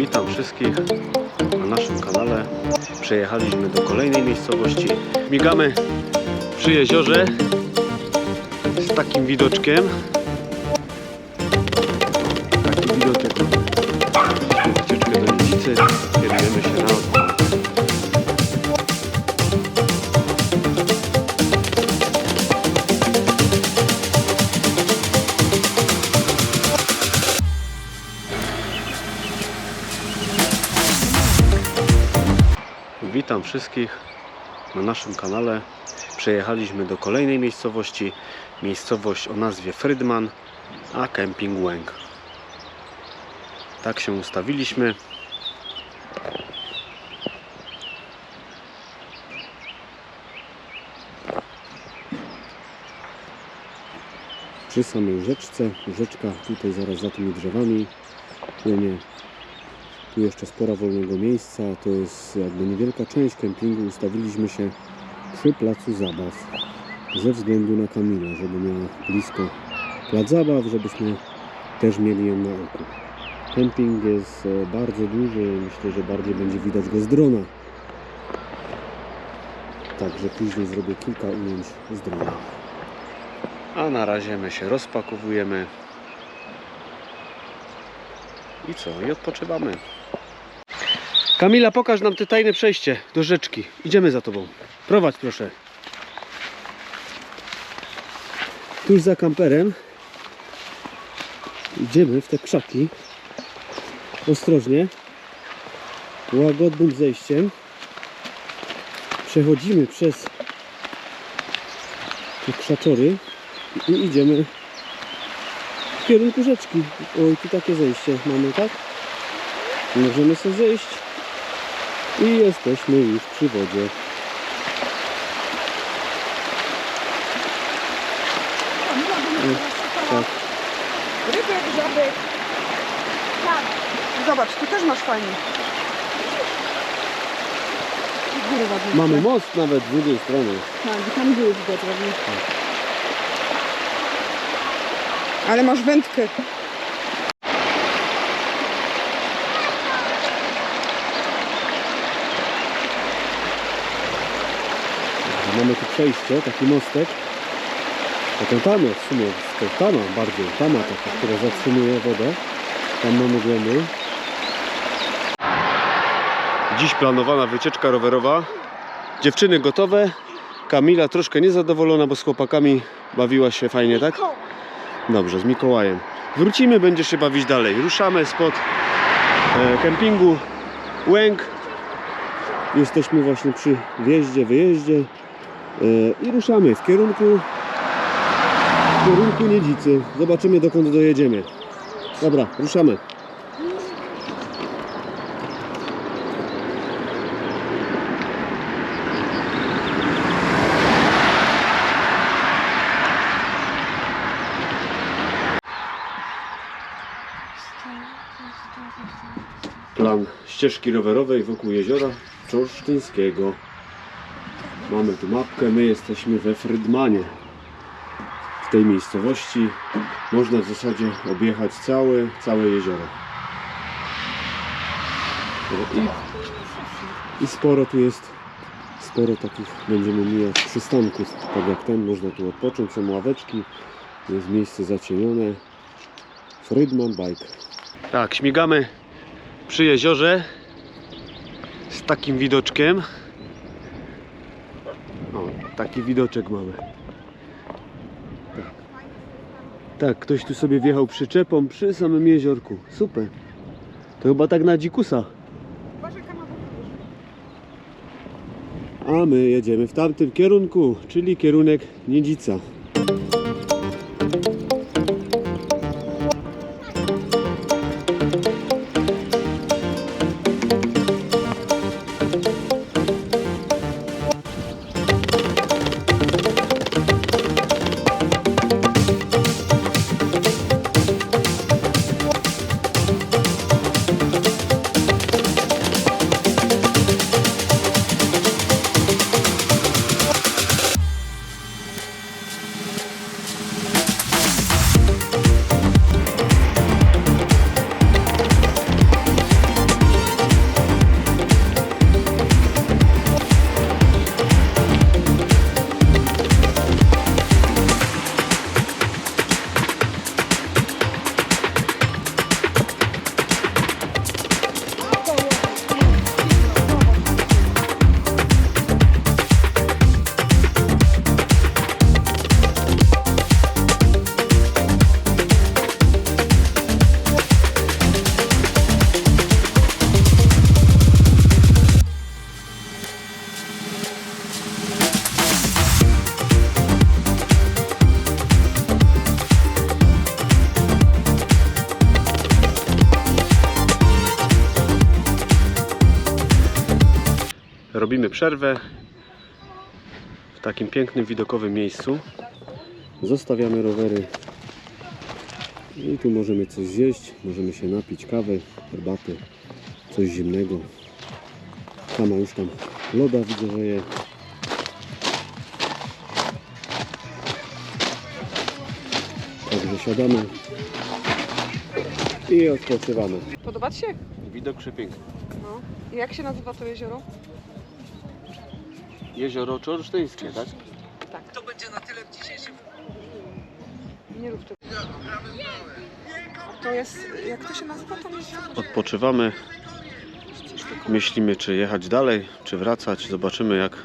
Witam wszystkich na naszym kanale. Przejechaliśmy do kolejnej miejscowości. Migamy przy jeziorze z takim widoczkiem. Taki widoczek. Wycieczkę do Nidzicy. Witam wszystkich na naszym kanale. Przejechaliśmy do kolejnej miejscowości. Miejscowość o nazwie Frydman, a kemping Łęk. Tak się ustawiliśmy. Przy samej rzeczce. Rzeczka tutaj zaraz za tymi drzewami płynie tu jeszcze spora wolnego miejsca. To jest jakby niewielka część kempingu. Ustawiliśmy się przy placu zabaw ze względu na Kamila, żeby miała blisko plac zabaw, żebyśmy też mieli ją na oku. Kemping jest e, bardzo duży. Myślę, że bardziej będzie widać go z drona. Także później zrobię kilka ujęć z drona. A na razie my się rozpakowujemy. I co? I odpoczywamy. Kamila, pokaż nam te tajne przejście do rzeczki. Idziemy za tobą. Prowadź proszę. Tuż za kamperem. Idziemy w te krzaki. Ostrożnie. Łagodnym zejściem. Przechodzimy przez te krzaczory i idziemy kierunku rzeczki. Oj, tu takie zejście mamy, tak? Możemy sobie zejść i jesteśmy już przy wodzie. Tak. Rybek, żabek. Tak. Zobacz, tu też masz fajnie. I góry ładnie. Mamy most nawet z drugiej strony. Tak, i tam góry widać ładnie. Ale masz wędkę. Mamy tu przejście, taki mostek. Potem tam jest w sumie, to tama bardziej, tama taka, która zatrzymuje wodę. Tam mamy głębiej. Dziś planowana wycieczka rowerowa. Dziewczyny gotowe. Kamila troszkę niezadowolona, bo z chłopakami bawiła się fajnie, tak? Dobrze, z Mikołajem. Wrócimy, będzie się bawić dalej. Ruszamy spod e, kempingu Łęk. Jesteśmy właśnie przy wjeździe, wyjeździe e, i ruszamy w kierunku w kierunku Niedzicy. Zobaczymy dokąd dojedziemy. Dobra, ruszamy. Ścieżki rowerowej wokół jeziora Czorsztyńskiego. Mamy tu mapkę, my jesteśmy we Frydmanie. W tej miejscowości można w zasadzie objechać całe, całe jezioro. I, I sporo tu jest, sporo takich będziemy mijać przystanków, tak jak ten, można tu odpocząć, są ławeczki, jest miejsce zacienione. Frydman Bike. Tak, śmigamy przy jeziorze z takim widoczkiem. O, taki widoczek mamy. Tak. tak, ktoś tu sobie wjechał przyczepą przy samym jeziorku. Super. To chyba tak na dzikusa. A my jedziemy w tamtym kierunku, czyli kierunek Niedzica. Robimy przerwę w takim pięknym, widokowym miejscu. Zostawiamy rowery i tu możemy coś zjeść, możemy się napić kawę, herbaty, coś zimnego. Sama już tam loda widzę, że je. Także siadamy i odpoczywamy. Podoba Ci się? Widok przepiękny. No. I jak się nazywa to jezioro? Jezioro Czorsztyńskie, tak? To będzie na tyle w dzisiejszym... Nie rób tego. To jest... Jak to się nazywa to miejsce? Odpoczywamy, myślimy czy jechać dalej, czy wracać. Zobaczymy jak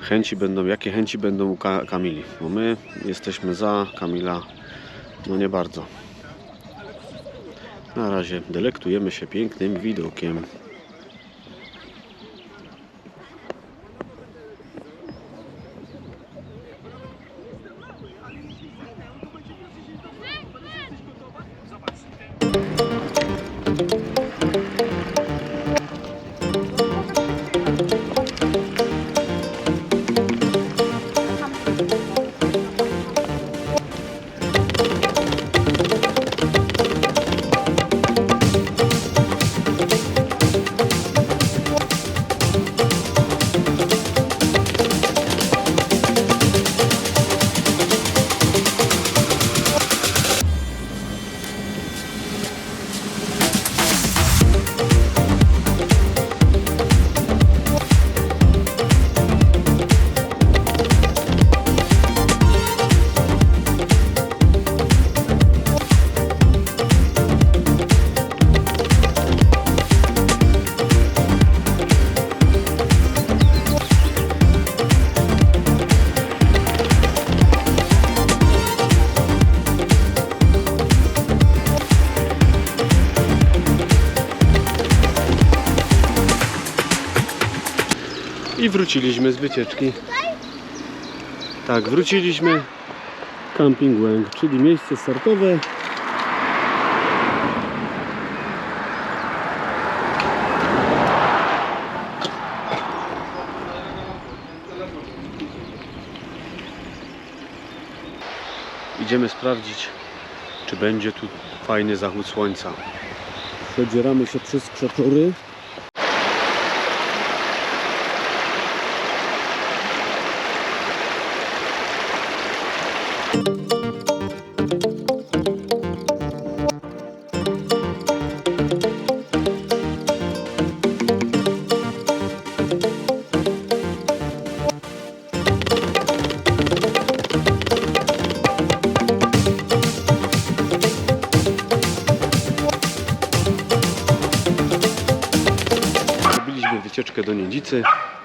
chęci będą, jakie chęci będą u Ka- Kamili. Bo my jesteśmy za, Kamila no nie bardzo. Na razie delektujemy się pięknym widokiem. Wróciliśmy z wycieczki. Tak, wróciliśmy. Camping Łęk, czyli miejsce startowe. Idziemy sprawdzić, czy będzie tu fajny zachód słońca. Przedzieramy się przez krzaczory.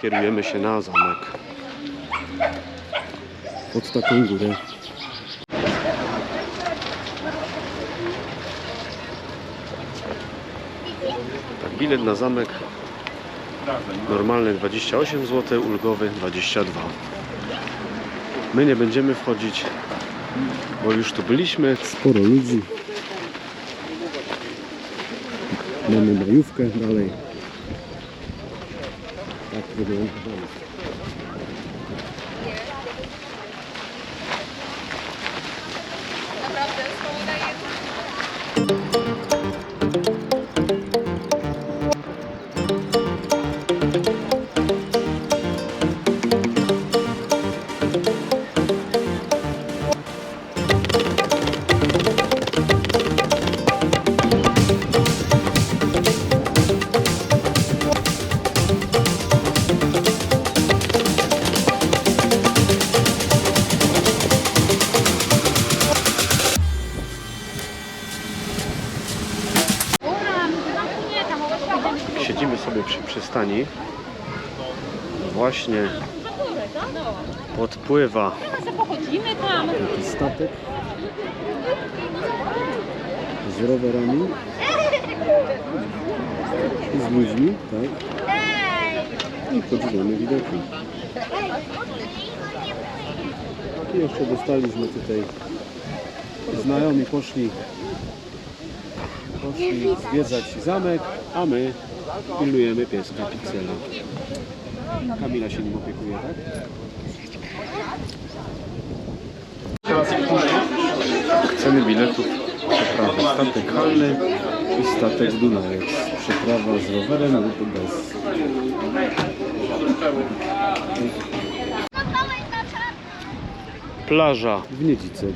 Kierujemy się na zamek. Pod taką górę. Tak, bilet na zamek normalny 28 zł, ulgowy 22. My nie będziemy wchodzić, bo już tu byliśmy. Sporo ludzi. Mamy majówkę dalej. Tak wygląda zamek. Siedzimy Właśnie podpływa taki statek z rowerami i z ludźmi, tak? I podziwiamy widoki. I jeszcze dostaliśmy tutaj znajomi poszli poszli zwiedzać zamek, a my pilnujemy pieska Pixela. Kamila się nim opiekuje, tak? Ceny biletów przeprawy statek halny i statek Dunajec. Przeprawa z rowerem lub bez. Plaża w Niedzicy.